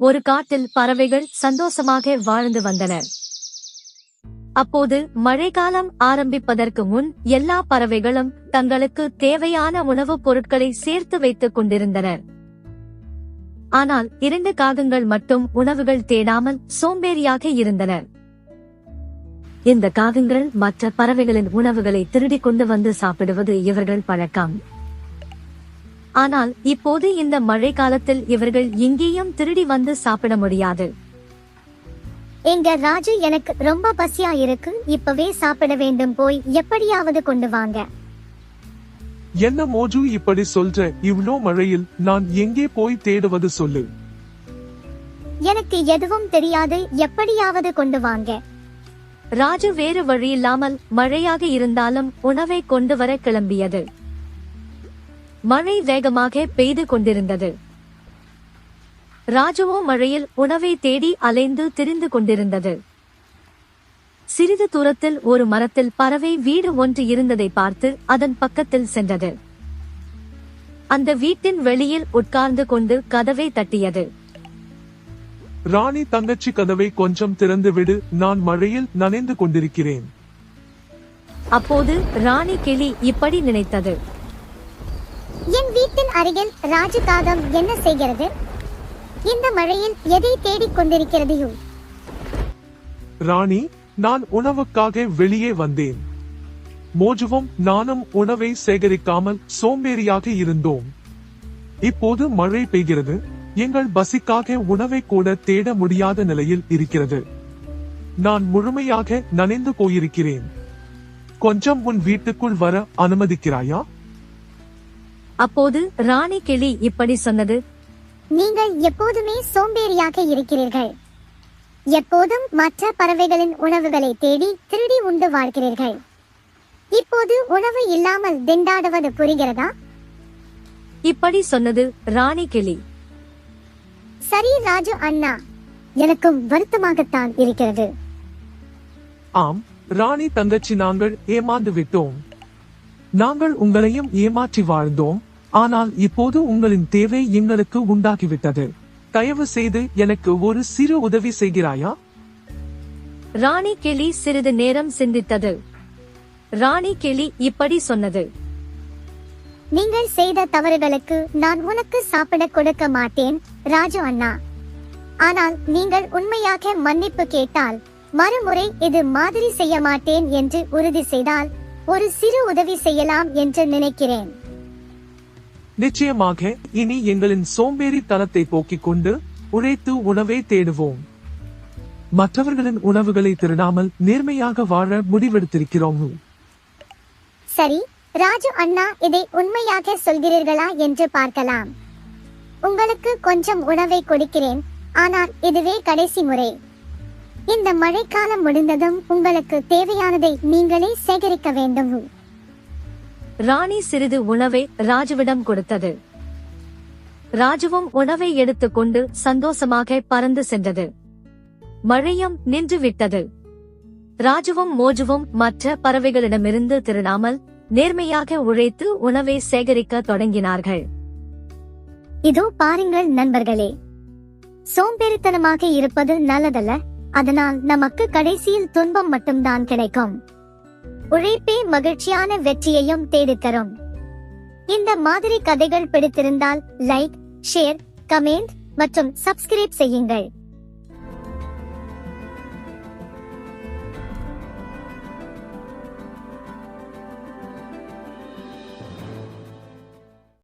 ஒரு காட்டில் பறவைகள் சந்தோஷமாக வாழ்ந்து வந்தன. அப்போது மழைக்காலம் ஆரம்பிப்பதற்கு முன் எல்லா பறவைகளும் தங்களுக்கு தேவையான உணவுப் பொருட்களை சேர்த்து வைத்துக் கொண்டிருந்தனர். ஆனால் இரண்டு காகங்கள் மட்டும் உணவுகள் தேடாமல் சோம்பேறியாக இருந்தன. இந்த காகங்கள் மற்ற பறவைகளின் உணவுகளை திருடிக் கொண்டு வந்து சாப்பிடுவது இவர்கள் பழக்கம். ஆனால் இப்போது இந்த மழை காலத்தில் இவர்கள் எங்கேயும் திருடி வந்து சாப்பிட முடியாது. எங்க ராஜு எனக்கு ரொம்ப பசியா இருக்கு இப்பவே சாப்பிட வேண்டும் போய் எப்படியாவது கொண்டு வாங்க. என்ன மோஜு இப்படி சொல்ற? இவ்ளோ மழையில் நான் எங்கே போய் தேடுவது சொல்லு. எனக்கு எதுவும் தெரியாது எப்படியாவது கொண்டு வாங்க. ராஜு வேறு வழியில்லாமல் மழையாக இருந்தாலும் உணவை கொண்டு வர கிளம்பியது. மழை வேகமாக பெய்து கொண்டிருந்தது. ராஜுவோ மழையில் உணவை தேடி அலைந்து திரிந்து கொண்டிருந்தது. சிறிது தூரத்தில் ஒரு மரத்தில் பறவை வீடு ஒன்று இருந்ததை பார்த்து அதன் பக்கத்தில் சென்றது. அந்த வீட்டின் வெளியில் உட்கார்ந்து கொண்டு கதவை தட்டியது. ராணி தங்கச்சி கதவை கொஞ்சம் திறந்து விடு நான் மழையில் நனைந்து கொண்டிருக்கிறேன். அப்போது ராணி கிளி இப்படி நினைத்தது. வீட்டின் அருகில் ராஜு என்ன செய்கிறது? இந்த மழையில் எதை தேடிக் கொண்டிருக்கிறது ராணி நான் உணவுக்காக வெளியே வந்தேன். மோஜுவும் நானும் உணவை சேகரிக்காமல் சோம்பேறியாக இருந்தோம். இப்போது மழை பெய்கிறது. எங்கள் பசிக்காக உணவை கூட தேட முடியாத நிலையில் இருக்கிறது. நான் முழுமையாக நனைந்து போயிருக்கிறேன். கொஞ்சம் உன் வீட்டுக்குள் வர அனுமதிக்கிறாயா? அப்போது ராணி கிளி இப்படி சொன்னது. நீங்கள் எப்போதுமே சோம்பேறியாக இருக்கிறீர்கள். எப்போதும் மற்ற பறவைகளின் உணவுகளை தேடி திருடி உண்டு வாழ்கிறீர்கள். இப்போது உணவு இல்லாமல் திண்டாடுவது புரிகிறதா? இப்படி சொன்னது ராணி கிளி. சரி ராஜு அண்ணா எனக்கும் வருத்தமாகத்தான் இருக்கிறது. ஆம் ராணி தங்கச்சி நாங்கள் ஏமாந்து விட்டோம் நாங்கள் உங்களையும் ஏமாற்றி வாழ்ந்தோம். ஆனால் இப்போது உங்களின் தேவை எங்களுக்கு உண்டாகிவிட்டது. தயவு செய்து எனக்கு ஒரு சிறு உதவி செய்கிறாயா? ராணி கிளி சிறிது நேரம் சிந்தித்தது. ராணி கிளி இப்படி சொன்னது. நீங்கள் செய்த தவறுகளுக்கு நான் உனக்கு சாப்பிட கொடுக்க மாட்டேன் ராஜு அண்ணா. ஆனால் நீங்கள் உண்மையாக மன்னிப்பு கேட்டால் மறுமுறை இது மாதிரி செய்ய மாட்டேன் என்று உறுதி செய்தால் ஒரு சிறு உதவி செய்யலாம் என்று நினைக்கிறேன். நிச்சயமாக இனி எங்களின் சோம்பேறி தனத்தை போக்கிக் கொண்டு உழைத்து உணவை தேடுவோம். மற்றவர்களின் உணவுகளை திருடாமல் நேர்மையாக வாழ முடிவெடுத்திருக்கிறோம். சரி ராஜு அண்ணா இதை உண்மையாக சொல்கிறீர்களா என்று பார்க்கலாம். உங்களுக்கு கொஞ்சம் உணவை கொடுக்கிறேன் ஆனால் இதுவே கடைசி முறை. இந்த மழைக்காலம் முடிந்ததும் உங்களுக்கு தேவையானதை நீங்களே சேகரிக்க வேண்டும். ராணி சிறிது உணவை ராஜுவிடம் கொடுத்தது. ராஜுவும் உணவை எடுத்துக்கொண்டு சந்தோஷமாக பறந்து சென்றது. மழையும் நின்று விட்டது. ராஜுவும் மோஜுவும் மற்ற பறவைகளிடமிருந்து திருடாமல் நேர்மையாக உழைத்து உணவை சேகரிக்க தொடங்கினார்கள். இதோ பாருங்கள் நண்பர்களே. சோம்பேறித்தனமாக இருப்பது நல்லதல்ல. அதனால் நமக்கு கடைசியில் துன்பம் மட்டும்தான் கிடைக்கும். உழைப்பே மகிழ்ச்சியான வெற்றியையும் தேடித்தரும். இந்த மாதிரி கதைகள் பிடித்திருந்தால் லைக் ஷேர் கமெண்ட் மற்றும் சப்ஸ்கிரைப் செய்யுங்கள்.